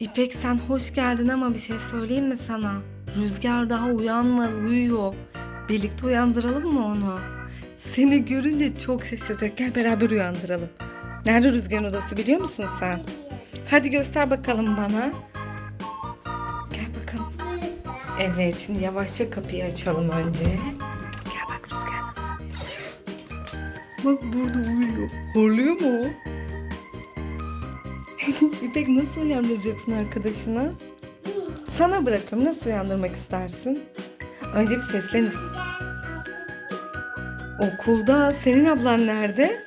İpek sen hoş geldin ama bir şey söyleyeyim mi sana? Rüzgar daha uyanmadı, uyuyor. Birlikte uyandıralım mı onu? Seni görünce çok şaşıracak. Gel beraber uyandıralım. Nerede Rüzgar'ın odası biliyor musun sen? Hadi göster bakalım bana. Gel bakalım. Evet şimdi yavaşça kapıyı açalım önce. Gel bak Rüzgar nasıl. Bak burada uyuyor. Horluyor mu o? İpek nasıl uyandıracaksın arkadaşını? Sana bırakıyorum. Nasıl uyandırmak istersin? Önce bir seslen. Okulda. Senin ablan nerede?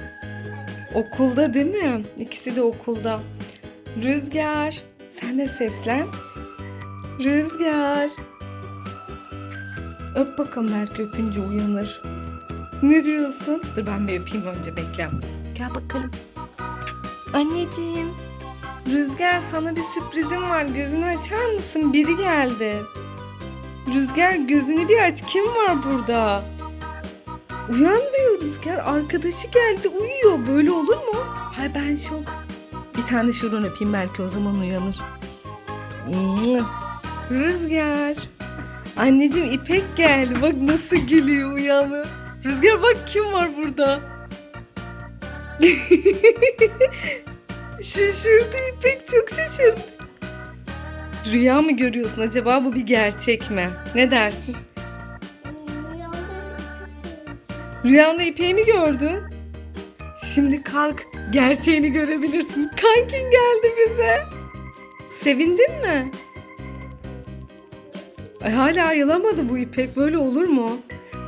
Okulda değil mi? İkisi de okulda. Rüzgar. Sen de seslen. Rüzgar. Öp bakalım belki öpünce uyanır. Ne diyorsun? Dur ben bir öpeyim önce bekle. Gel bakalım. Anneciğim. Rüzgar sana bir sürprizim var. Gözünü açar mısın? Biri geldi. Rüzgar gözünü bir aç. Kim var burada? Uyan diyor Rüzgar. Arkadaşı geldi uyuyor. Böyle olur mu? Hay ben şok. Bir tane şuradan öpeyim belki o zaman uyanır. Rüzgar. Anneciğim İpek geldi. Bak nasıl gülüyor uyanıyor. Rüzgar bak kim var burada. Şaşırdı İpek çok şaşırdı. Rüya mı görüyorsun acaba bu bir gerçek mi? Ne dersin? Rüyanda İpek'i mi gördün? Şimdi kalk gerçeğini görebilirsin. Kankin geldi bize. Sevindin mi? Ay, hala ayılamadı bu İpek böyle olur mu?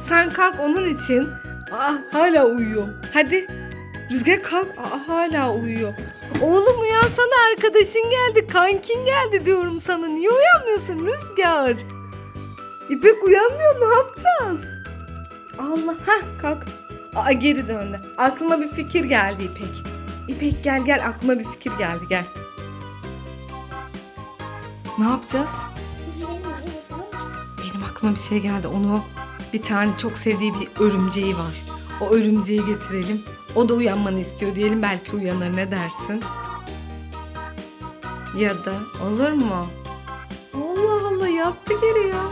Sen kalk onun için. Aa, hala uyuyor. Hadi Rüzgar kalk. Aa, hala uyuyor. Oğlum uyansana arkadaşın geldi. Kankin geldi diyorum sana. Niye uyanmıyorsun Rüzgar? İpek uyanmıyor ne yapacağız? Allah ha kalk. Aa geri döndü. Aklıma bir fikir geldi İpek. İpek gel gel aklıma bir fikir geldi gel. Ne yapacağız? Benim aklıma bir şey geldi. Onu bir tane çok sevdiği bir örümceği var. O örümceği getirelim. O da uyanmanı istiyor diyelim belki uyanır ne dersin? Ya da olur mu? Allah Allah yaptı geri ya.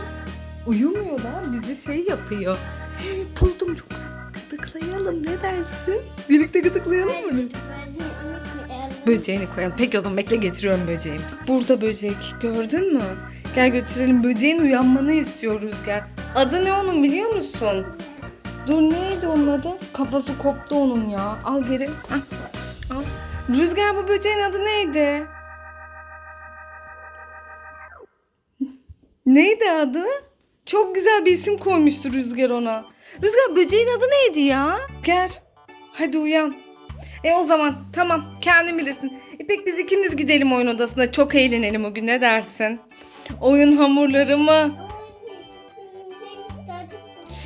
Uyumuyor lan bizi şey yapıyor. Hey, buldum çok gıdıklayalım ne dersin? Birlikte gıdıklayalım mı? Böceğini koyalım. Peki o zaman bekle getiriyorum böceğimi. Burada böcek gördün mü? Gel götürelim böceğin uyanmanı istiyor Rüzgar. Adı ne onun biliyor musun? Dur neydi onun adı? Kafası koptu onun ya. Al geri. Al. Al. Rüzgar bu böceğin adı neydi? Neydi adı? Çok güzel bir isim koymuştu Rüzgar ona. Rüzgar böceğin adı neydi ya? Gel. Hadi uyan. E o zaman tamam kendin bilirsin. İpek biz ikimiz gidelim oyun odasına. Çok eğlenelim o gün ne dersin? Oyun hamurları mı?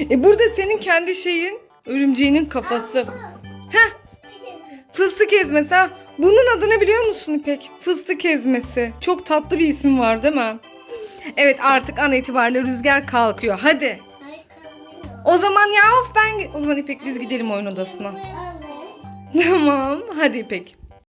E burada senin kendi şeyin örümceğinin kafası. Heh fıstık ezmesi ha. Bunun adını biliyor musun İpek? Fıstık ezmesi. Çok tatlı bir isim var değil mi? Evet artık an itibariyle rüzgar kalkıyor. Hadi. O zaman ya of ben... O zaman İpek biz gidelim oyun odasına. Tamam hadi İpek.